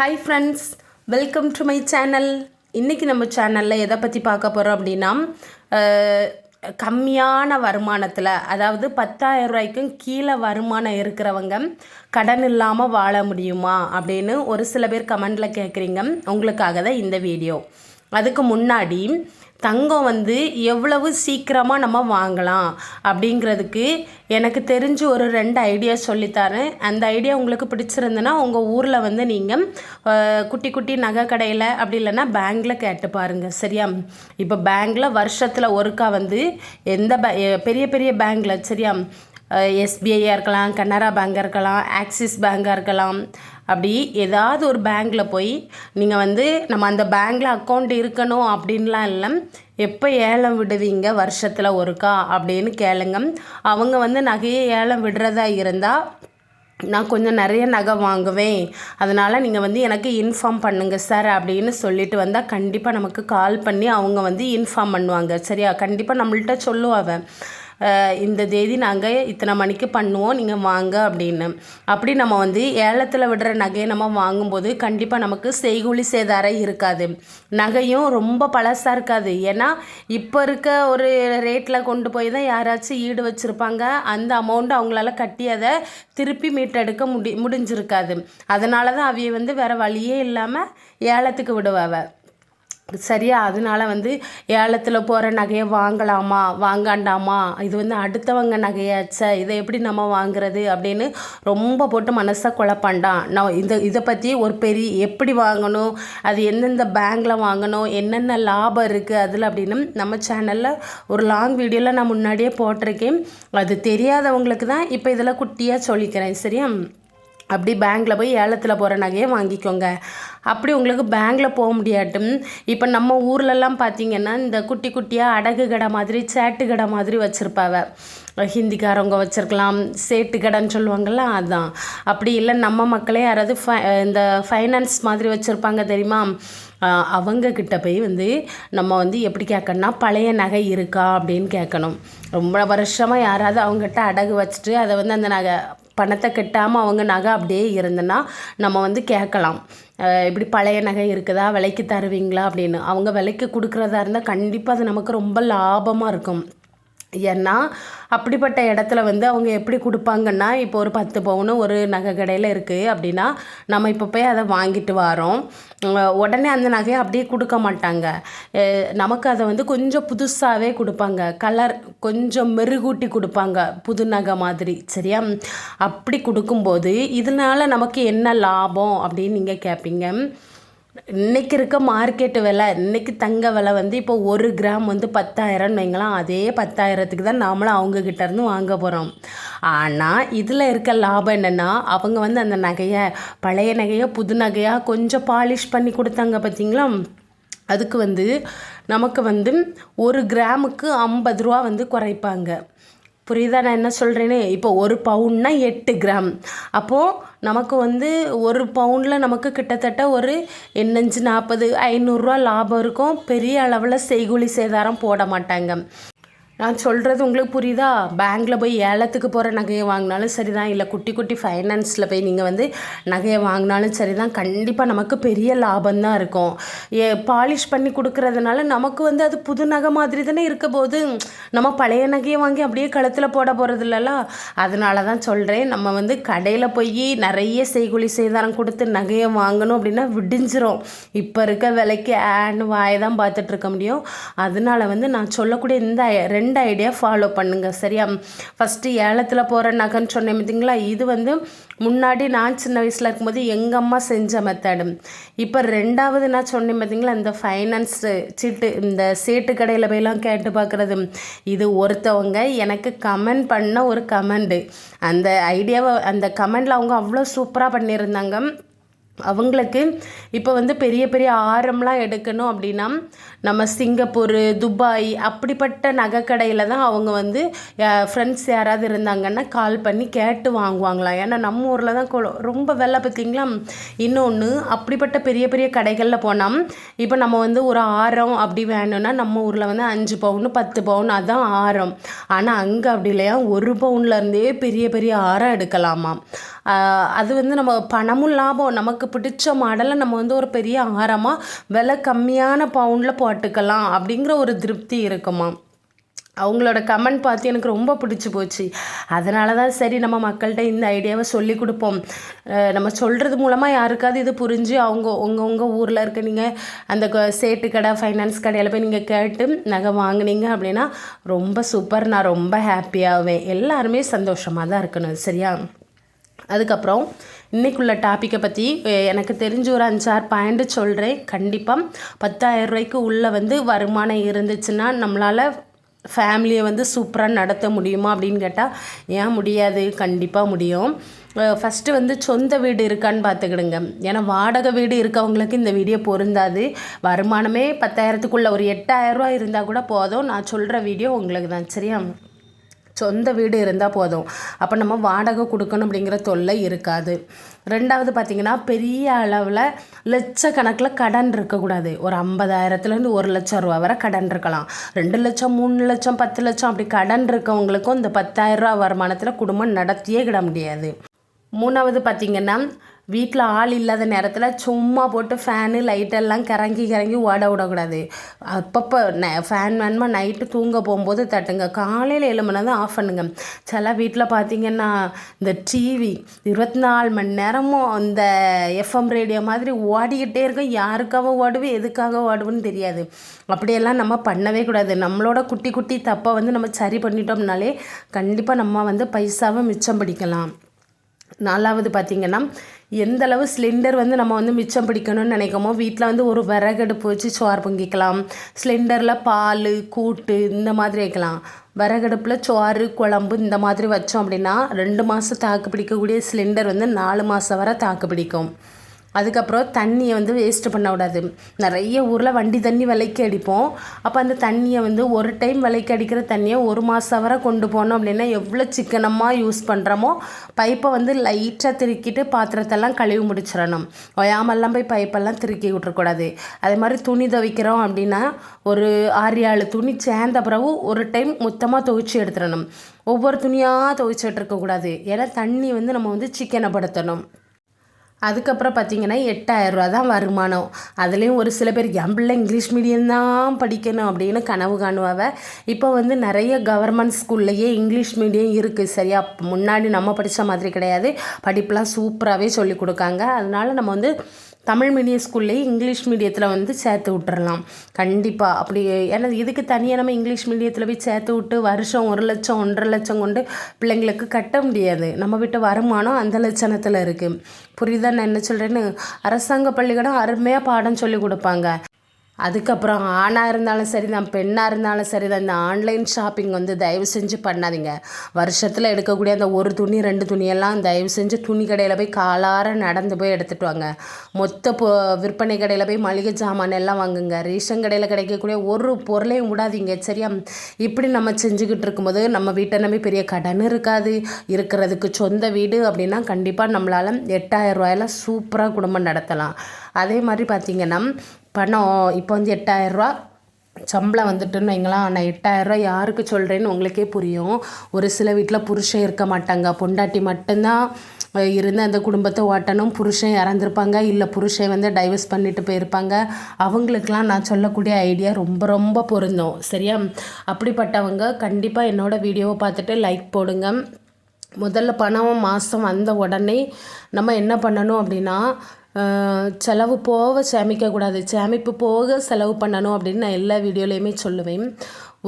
Hi friends welcome to my channel இன்றைக்கி நம்ம சேனலில் எதை பற்றி பார்க்க போகிறோம் அப்படின்னா கம்மியான வருமானத்தில் அதாவது பத்தாயிரம் ரூபாய்க்கும் கீழே வருமானம் இருக்கிறவங்க கடன் இல்லாமல் வாழ முடியுமா அப்படின்னு ஒரு சில பேர் கமெண்டில் கேட்குறீங்க உங்களுக்காக தான் இந்த வீடியோ அதுக்கு முன்னாடி தங்கம் வந்து எவ்வளவு சீக்கிரமாக நம்ம வாங்கலாம் அப்படிங்கிறதுக்கு எனக்கு தெரிஞ்சு ஒரு ரெண்டு ஐடியா சொல்லித்தரேன். அந்த ஐடியா உங்களுக்கு பிடிச்சிருந்துன்னா உங்கள் ஊரில் வந்து நீங்கள் குட்டி குட்டி நகை கடையில் அப்படி இல்லைன்னா பேங்க்கில் கேட்டு பாருங்கள் சரியா? இப்போ பேங்க்கில் வருஷத்தில் ஒருக்கா வந்து எந்த பே பெரிய பெரிய பேங்க்கில் சரியா? எஸ்பிஐயாக இருக்கலாம் கனரா பேங்காக இருக்கலாம் ஆக்சிஸ் பேங்காக இருக்கலாம். அப்படி ஏதாவது ஒரு பேங்க்கில் போய் நீங்கள் வந்து நம்ம அந்த பேங்க்கில் அக்கௌண்ட் இருக்கணும் அப்படின்லாம் இல்லை. எப்போ ஏலம் விடுவீங்க? வருஷத்தில் ஒருக்கா? அப்படின்னு கேளுங்க. அவங்க வந்து நகையை ஏலம் விடுறதா இருந்தால் நான் கொஞ்சம் நிறைய நகை வாங்குவேன். அதனால் நீங்கள் வந்து எனக்கு இன்ஃபார்ம் பண்ணுங்கள் சார் அப்படின்னு சொல்லிட்டு வந்தால் கண்டிப்பாக நமக்கு கால் பண்ணி அவங்க வந்து இன்ஃபார்ம் பண்ணுவாங்க. சரியா? கண்டிப்பாக நம்மள்கிட்ட சொல்லுவாங்க இந்த தேதி நாங்கள் இத்தனை மணிக்கு பண்ணுவோம் நீங்கள் வாங்க அப்படின்னு. அப்படி நம்ம வந்து ஏலத்தில் விடுற நகையை நம்ம வாங்கும்போது கண்டிப்பாக நமக்கு செய்கூலி சேதாரம் இருக்காது. நகையும் ரொம்ப பழசாக இருக்காது. ஏன்னா இப்போ இருக்க ஒரு ரேட்டில் கொண்டு போய் தான் யாராச்சும் ஈடு வச்சுருப்பாங்க. அந்த அமௌண்ட் அவங்களால கட்டி அதை திருப்பி மீட்டெடுக்க முடி முடிஞ்சிருக்காது. அதனால தான் அவைய வந்து வேறு வழியே இல்லாமல் ஏலத்துக்கு விடுவாவை சரியா? அதனால வந்து ஏலத்தில் போகிற நகையை வாங்கலாமா? வாங்காண்டாமா? இது வந்து அடுத்தவங்க நகையாச்சே இதை எப்படி நம்ம வாங்குறது? அப்படின்னு ரொம்ப போட்டு மனசை குழப்பாண்டான். நான் இந்த இதை பற்றி ஒரு பெரிய எப்படி வாங்கணும்? அது எந்தெந்த பேங்கில் வாங்கணும்? என்னென்ன லாபம் இருக்குது அதில் அப்படின்னு நம்ம சேனலில் ஒரு லாங் வீடியோவில் நான் முன்னாடியே போட்டிருக்கேன். அது தெரியாதவங்களுக்கு தான் இப்போ இதில் குட்டியாக சொல்லிக்கிறேன். சரியா? அப்படி பேங்க்கில் போய் ஏலத்தில் போகிற நகையை வாங்கிக்கோங்க. அப்படி உங்களுக்கு பேங்க்கில் போக முடியாட்டும். இப்போ நம்ம ஊர்லெல்லாம் பார்த்தீங்கன்னா இந்த குட்டி குட்டியாக அடகு கடை மாதிரி சேட்டு கடை மாதிரி வச்சுருப்பாவ. ஹிந்திக்காரவங்க வச்சுருக்கலாம். சேட்டு கடைன்னு சொல்லுவாங்கள்ல அதுதான் அப்படி இல்லை நம்ம மக்களே யாராவது ஃபை இந்த ஃபைனான்ஸ் மாதிரி வச்சுருப்பாங்க தெரியுமா? அவங்கக்கிட்ட போய் வந்து நம்ம வந்து எப்படி கேட்கணும்னா பழைய நகை இருக்கா அப்படின்னு கேட்கணும் ரொம்ப வருஷமாக யாராவது அவங்ககிட்ட அடகு வச்சுட்டு அதை வந்து அந்த நகை பணத்தை கட்டாமல் அவங்க நகை அப்படியே இருந்ததுன்னா நம்ம வந்து கேட்கலாம். இப்படி பழைய நகை இருக்குதா? விலைக்கு தருவீங்களா? அப்படின்னு. அவங்க விலைக்கு கொடுக்குறதா இருந்தால் கண்டிப்பாக அது நமக்கு ரொம்ப லாபமாக இருக்கும். ஏன்னா அப்படிப்பட்ட இடத்துல வந்து அவங்க எப்படி கொடுப்பாங்கன்னா இப்போ ஒரு பத்து பவுனு ஒரு நகை கடையில் இருக்குது அப்படின்னா நம்ம இப்போ போய் அதை வாங்கிட்டு வரோம். உடனே அந்த நகையை அப்படியே கொடுக்க மாட்டாங்க. நமக்கு அதை வந்து கொஞ்சம் புதுசாகவே கொடுப்பாங்க. கலர் கொஞ்சம் மெருகூட்டி கொடுப்பாங்க. புது நகை மாதிரி சரியா? அப்படி கொடுக்கும்போது இதனால நமக்கு என்ன லாபம் அப்படின்னு நீங்கள் கேட்பீங்க இன்றைக்கி இருக்க மார்க்கெட்டு விலை இன்றைக்கி தங்க விலை வந்து இப்போ ஒரு கிராம் வந்து பத்தாயிரம்னு வைங்களாம் அதே பத்தாயிரத்துக்கு தான் நாமளும் அவங்கக்கிட்டேருந்து இருந்து வாங்க போகிறோம் ஆனால் இதில் இருக்க லாபம் என்னென்னா அவங்க வந்து அந்த நகையை பழைய நகையை புது நகையாக கொஞ்சம் பாலிஷ் பண்ணி கொடுத்தாங்க பார்த்தீங்களா? அதுக்கு வந்து நமக்கு வந்து ஒரு கிராமுக்கு ஐம்பது ரூபா வந்து குறைப்பாங்க. புரியுதா? நான் என்ன சொல்கிறேன்னு இப்போ ஒரு பவுன்னா எட்டு கிராம். அப்போது நமக்கு வந்து ஒரு பவுனில் நமக்கு கிட்டத்தட்ட ஒரு எண்ணஞ்சு நாற்பது ஐநூறுரூவா லாபம் இருக்கும். பெரிய அளவில் செய்கூலி சேதாரம் போட மாட்டாங்க. நான் சொல்கிறது உங்களுக்கு புரியுதா? பேங்க்கில் போய் ஏலத்துக்கு போகிற நகையை வாங்கினாலும் சரி தான் இல்லை குட்டி குட்டி ஃபைனான்ஸில் போய் நீங்கள் வந்து நகையை வாங்கினாலும் சரி தான் கண்டிப்பாக நமக்கு பெரிய லாபம் தான் இருக்கும். ஏ பாலிஷ் பண்ணி கொடுக்கறதுனால நமக்கு வந்து அது புது நகை மாதிரி தானே இருக்க போது நம்ம பழைய நகையை வாங்கி அப்படியே கழுத்தில் போட போகிறது இல்லைல்ல அதனால தான் சொல்கிறேன் நம்ம வந்து கடையில் போய் நிறைய செய்கூலி செய்தாரம் கொடுத்து நகையை வாங்கணும் அப்படின்னா விடிஞ்சிரும். இப்போ இருக்க விலைக்கு ஆன்னு வாயை தான் பார்த்துட்ருக்க முடியும். அதனால வந்து நான் சொல்லக்கூடிய இந்த ரெண்டு ரெண்டு ஐடியா ஃபாலோ பண்ணுங்க. சரியா? ஃபஸ்ட்டு ஏலத்தில் போகிற நகைன்னு சொன்னேன் பார்த்தீங்களா இது வந்து முன்னாடி நான் சின்ன வயசில் இருக்கும்போது எங்கள் அம்மா செஞ்ச மெத்தடு இப்போ ரெண்டாவது நான் சொன்னேன் பார்த்தீங்களா இந்த ஃபைனான்ஸ் சீட்டு இந்த சீட்டு கடையில் போயெல்லாம் கேட்டு பார்க்குறது இது ஒருத்தவங்க எனக்கு கமெண்ட் பண்ண ஒரு கமெண்டு அந்த ஐடியாவை அந்த கமெண்டில் அவங்க அவ்வளோ சூப்பராக பண்ணியிருந்தாங்க. அவங்களுக்கு இப்போ வந்து பெரிய பெரிய ஆரம்லாம் எடுக்கணும் அப்படின்னா நம்ம சிங்கப்பூர் துபாய் அப்படிப்பட்ட நகைக்கடையில் தான் அவங்க வந்து ஃப்ரெண்ட்ஸ் யாராவது இருந்தாங்கன்னா கால் பண்ணி கேட்டு வாங்குவாங்களாம் ஏன்னா நம்ம ஊரில் தான் கொ- ரொம்ப வெலை பார்த்திங்களா இன்னொன்று அப்படிப்பட்ட பெரிய பெரிய கடைகளில் போனால் இப்போ நம்ம வந்து ஒரு ஆரம் அப்படி வேணும்னா நம்ம ஊரில் வந்து அஞ்சு பவுன் பத்து பவுன் அதான் ஆரம். ஆனால் அங்கே அப்படி இல்லையா? ஒரு பவுன்லேருந்தே பெரிய பெரிய ஆரம் எடுக்கலாமா அது வந்து நம்ம பணமும் லாபம் நமக்கு பிடிச்ச மாடலை நம்ம வந்து ஒரு பெரிய ஆரமாக விலை கம்மியான பவுண்டில் போட்டுக்கலாம் அப்படிங்கிற ஒரு திருப்தி இருக்குமா? அவங்களோட கமெண்ட் பார்த்து எனக்கு ரொம்ப பிடிச்சி போச்சு. அதனால தான் சரி நம்ம மக்கள்கிட்ட இந்த ஐடியாவை சொல்லி கொடுப்போம். நம்ம சொல்கிறது மூலமாக யாருக்காவது இது புரிஞ்சு அவங்க உங்கள் உங்கள் ஊரில் இருக்க நீங்கள் அந்த க- சேட்டு கடை ஃபைனான்ஸ் கடையில் போய் நீங்கள் கேட்டு நகை வாங்குனீங்க அப்படின்னா ரொம்ப சூப்பர் நான் ரொம்ப ஹாப்பியாகுவேன் எல்லாருமே சந்தோஷமாக தான் இருக்கணும் சரியா? அதுக்கப்புறம் இன்றைக்குள்ள டாப்பிக்கை பற்றி எனக்கு தெரிஞ்ச ஒரு அஞ்சாறு பாயிண்ட் சொல்கிறேன் கண்டிப்பாக பத்தாயிரம் ரூபாய்க்கு உள்ளே வந்து வருமானம் இருந்துச்சுன்னா நம்மளால் ஃபேமிலியை வந்து சூப்பராக நடத்த முடியுமா அப்படின்னு கேட்டால் ஏன் முடியாது? கண்டிப்பாக முடியும். ஃபஸ்ட்டு வந்து சொந்த வீடு இருக்கான்னு பார்த்துக்கிடுங்க. ஏன்னா வாடகை வீடு இருக்கவங்களுக்கு இந்த வீடியோ பொருந்தாது. வருமானமே பத்தாயிரத்துக்குள்ளே ஒரு எட்டாயிரரூவா இருந்தால் கூட போதும். நான் சொல்கிற வீடியோ உங்களுக்கு தான் சரியா? சொந்த வீடு இருந்தால் போதும். அப்போ நம்ம வாடகை கொடுக்கணும் அப்படிங்கிற தொல்லை இருக்காது. ரெண்டாவது பார்த்திங்கன்னா பெரிய அளவில் லட்சக்கணக்கில் கடன் இருக்கக்கூடாது. ஒரு ஐம்பதாயிரத்துலேருந்து ஒரு லட்சம் ரூபா வரை கடன் இருக்கலாம். ரெண்டு லட்சம் மூணு லட்சம் பத்து லட்சம் அப்படி கடன் இருக்கவங்களுக்கும் இந்த பத்தாயிரம் ரூபா வருமானத்தில் குடும்பம் நடத்தியே கிட முடியாது. மூணாவது பார்த்திங்கன்னா வீட்டில் ஆள் இல்லாத நேரத்தில் சும்மா போட்டு ஃபேனு லைட்டெல்லாம் கறங்கி கிறங்கி ஓட விடக்கூடாது. அப்பப்போ ஃபேன் வேணுமா நைட்டு தூங்க போகும்போது தட்டுங்க. காலையில் ஏழு ஆஃப் பண்ணுங்க. சில வீட்டில் பார்த்திங்கன்னா இந்த டிவி இருபத்தி நாலு மணி நேரமும் இந்த எஃப்எம் ரேடியோ மாதிரி ஓடிக்கிட்டே இருக்கும். யாருக்காக ஓடுவே எதுக்காக ஓடுவேன்னு தெரியாது. அப்படியெல்லாம் நம்ம பண்ணவே கூடாது. நம்மளோட குட்டி குட்டி தப்பை வந்து நம்ம சரி பண்ணிட்டோம்னாலே கண்டிப்பாக நம்ம வந்து பைசாவை மிச்சம் பிடிக்கலாம். நாலாவது பார்த்திங்கன்னா எந்த அளவு சிலிண்டர் வந்து நம்ம வந்து மிச்சம் பிடிக்கணும்னு நினைக்கமோ வீட்டில் வந்து ஒரு விறகடுப்பு வச்சு சோறு பொங்கிக்கலாம். சிலிண்டரில் பால் கூட்டு இந்த மாதிரி வைக்கலாம். விறகடுப்பில் சோறு குழம்பு இந்த மாதிரி வச்சோம் அப்படின்னா ரெண்டு மாதம் தாக்கு பிடிக்கக்கூடிய சிலிண்டர் வந்து நாலு மாதம் வரை தாக்கு பிடிக்கும். அதுக்கப்புறம் தண்ணியை வந்து வேஸ்ட் பண்ணக்கூடாது. நிறைய ஊரில் வண்டி தண்ணி விலைக்கு அடிப்போம். அப்போ அந்த தண்ணியை வந்து ஒரு டைம் விலைக்கு அடிக்கிற தண்ணியை ஒரு மாதம் வரை கொண்டு போனோம் அப்படின்னா எவ்வளோ சிக்கனமாக யூஸ் பண்ணுறோமோ பைப்பை வந்து லைட்டாக திருக்கிட்டு பாத்திரத்தெல்லாம் கழுவி முடிச்சிடணும். ஒயாமெல்லாம் போய் பைப்பெல்லாம் திருக்கி விட்டுறக்கூடாது. அதே மாதிரி துணி துவைக்கிறோம் அப்படின்னா ஒரு ஆறு ஏழு துணி சேர்ந்த பிறகு ஒரு டைம் மொத்தமாக துவைச்சி எடுத்துடணும். ஒவ்வொரு துணியாக துவைச்சிட்டு இருக்கக்கூடாது. ஏன்னா தண்ணி வந்து நம்ம வந்து சிக்கனப்படுத்தணும் அதுக்கப்புறம் பார்த்தீங்கன்னா எட்டாயிரரூவா தான் வருமானம். அதுலேயும் ஒரு சில பேர் என் பிள்ளை இங்கிலீஷ் மீடியம் தான் படிக்கணும் அப்படின்னு கனவு காணுவாவ. இப்போ வந்து நிறைய கவர்மெண்ட் ஸ்கூல்லையே இங்கிலீஷ் மீடியம் இருக்குது சரியா? முன்னாடி நம்ம படித்த மாதிரி கிடையாது. படிப்புலாம் சூப்பராகவே சொல்லி கொடுக்காங்க. அதனால நம்ம வந்து தமிழ் மீடியம் ஸ்கூல்லேயே இங்கிலீஷ் மீடியத்தில் வந்து சேர்த்து விட்டுறலாம். கண்டிப்பாக அப்படி ஏன்னா இதுக்கு தனியாக நம்ம இங்கிலீஷ் மீடியத்தில் போய் சேர்த்து விட்டு வருஷம் ஒரு லட்சம் ஒன்றரை லட்சம் கொண்டு பிள்ளைங்களுக்கு கட்ட முடியாது. நம்ம வீட்டு வருமானம் அந்த லட்சணத்தில் இருக்குது புரியுதா நான் என்ன சொல்கிறேன்னு அரசாங்க பள்ளிக்கூடம் அருமையாக பாடம் சொல்லி கொடுப்பாங்க. அதுக்கப்புறம் ஆணாக இருந்தாலும் சரி தான் பெண்ணாக இருந்தாலும் சரி தான் இந்த ஆன்லைன் ஷாப்பிங் வந்து தயவு செஞ்சு பண்ணாதீங்க. வருஷத்தில் எடுக்கக்கூடிய அந்த ஒரு துணி ரெண்டு துணியெல்லாம் தயவு செஞ்சு துணி கடையில் போய் காலார நடந்து போய் எடுத்துகிட்டு வாங்க. மொத்த பொ விற்பனை கடையில் போய் மளிகை சாமான் எல்லாம் வாங்குங்க. ரேஷன் கடையில் கிடைக்கக்கூடிய ஒரு பொருளையும் விடாதீங்க. சரியா? இப்படி நம்ம செஞ்சுக்கிட்டு இருக்கும்போது நம்ம வீட்டை நம்பி பெரிய கடன் இருக்காது. இருக்கிறதுக்கு சொந்த வீடு அப்படின்னா கண்டிப்பாக நம்மளால் எட்டாயிரம் ரூபாயெல்லாம் சூப்பராக குடும்பம் நடத்தலாம். அதே மாதிரி பார்த்திங்கன்னா பணம் இப்போ வந்து எட்டாயிரரூவா சம்பளம் வந்துட்டுன்னு வைங்களேன். நான் எட்டாயிரரூவா யாருக்கு சொல்கிறேன்னு உங்களுக்கே புரியும். ஒரு சில வீட்டில் புருஷன் இருக்க மாட்டாங்க. பொண்டாட்டி மட்டும்தான் இருந்த இருந்து அந்த குடும்பத்தை ஓட்டணும். புருஷன் இறந்துருப்பாங்க. இல்லை புருஷன் வந்து டைவர்ஸ் பண்ணிட்டு போயிருப்பாங்க. அவங்களுக்கெலாம் நான் சொல்லக்கூடிய ஐடியா ரொம்ப ரொம்ப பொருந்தும். சரியா? அப்படிப்பட்டவங்க கண்டிப்பாக என்னோடய வீடியோவை பார்த்துட்டு லைக் போடுங்க. முதல்ல பணம் மாதம் வந்த உடனே நம்ம என்ன பண்ணணும் அப்படின்னா செலவு போக சேமிக்கக்கூடாது. சேமிப்பு போக செலவு பண்ணணும் அப்படின்னு நான் எல்லா வீடியோலையுமே சொல்லுவேன்.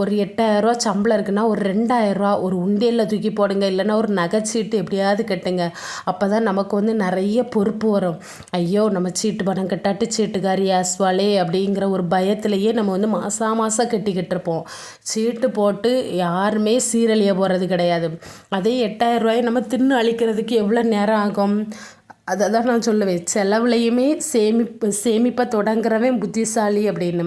ஒரு எட்டாயிரரூவா சம்பளம் இருக்குன்னா ஒரு ரெண்டாயிரரூவா ஒரு உண்டியலில் தூக்கி போடுங்க. இல்லைன்னா ஒரு நகைச்சீட்டு எப்படியாவது கட்டுங்க. அப்போ தான் நமக்கு வந்து நிறைய பொறுப்பு வரும். ஐயோ நம்ம சீட்டு பணம் கட்டாட்டு சீட்டுக்காரி ஆஸ்வாலே அப்படிங்கிற ஒரு பயத்திலேயே நம்ம வந்து மாதம் மாதம் கட்டிக்கிட்டு இருப்போம். சீட்டு போட்டு யாருமே சீரழிய போகிறது கிடையாது. அதே எட்டாயிரரூவாயை நம்ம தின்னு அழிக்கிறதுக்கு எவ்வளோ நேரம் ஆகும்? அதை தான் நான் சொல்லுவேன் செலவுலையுமே சேமிப்பு சேமிப்பை தொடங்குறவன் புத்திசாலி அப்படின்னு.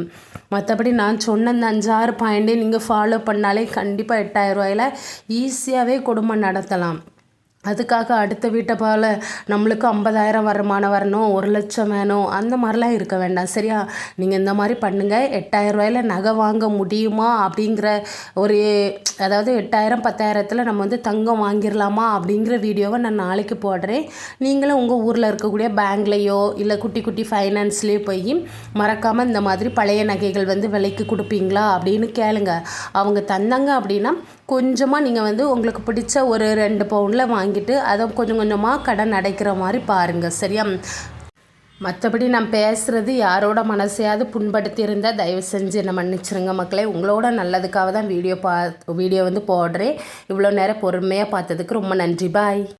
மற்றபடி நான் சொன்ன அந்த அஞ்சாறு பாயிண்ட்டே நீங்கள் ஃபாலோ பண்ணாலே கண்டிப்பாக எட்டாயிரம் ரூபாயில ஈஸியாகவே குடும்பம் நடத்தலாம். அதுக்காக அடுத்த வீட்டை போல் நம்மளுக்கு ஐம்பதாயிரம் வருமானம் வரணும் ஒரு லட்சம் வேணும். அந்த மாதிரிலாம் இருக்க வேண்டாம். சரியா? நீங்கள் இந்த மாதிரி பண்ணுங்கள் எட்டாயிரம் ரூபாயில நகை வாங்க முடியுமா? அப்படிங்கிற ஒரு அதாவது எட்டாயிரம் பத்தாயிரத்தில் நம்ம வந்து தங்கம் வாங்கிடலாமா? அப்படிங்கிற வீடியோவை நான் நாளைக்கு போடுறேன். நீங்களும் உங்கள் ஊரில் இருக்கக்கூடிய பேங்க்லேயோ இல்லை குட்டி குட்டி ஃபைனான்ஸ்லேயோ போய் மறக்காமல் இந்த மாதிரி பழைய நகைகள் வந்து விலைக்கு கொடுப்பீங்களா? அப்படின்னு கேளுங்க. அவங்க தந்தாங்க அப்படின்னா கொஞ்சமாக நீங்கள் வந்து உங்களுக்கு பிடிச்ச ஒரு ரெண்டு பவுனில் வாங்கிட்டு அதை கொஞ்சம் கொஞ்சமாக கடன் அடைக்கிற மாதிரி பாருங்கள் சரியா? மற்றபடி நான் பேசுகிறது யாரோட மனசையாவது புண்படுத்தி இருந்தால் தயவு செஞ்சு என்னை மன்னிச்சிருங்க மக்களே. உங்களோட நல்லதுக்காக தான் வீடியோ பா வீடியோ வந்து போடுறேன். இவ்வளோ நேரம் பொறுமையாக பார்த்ததுக்கு ரொம்ப நன்றி. பாய்.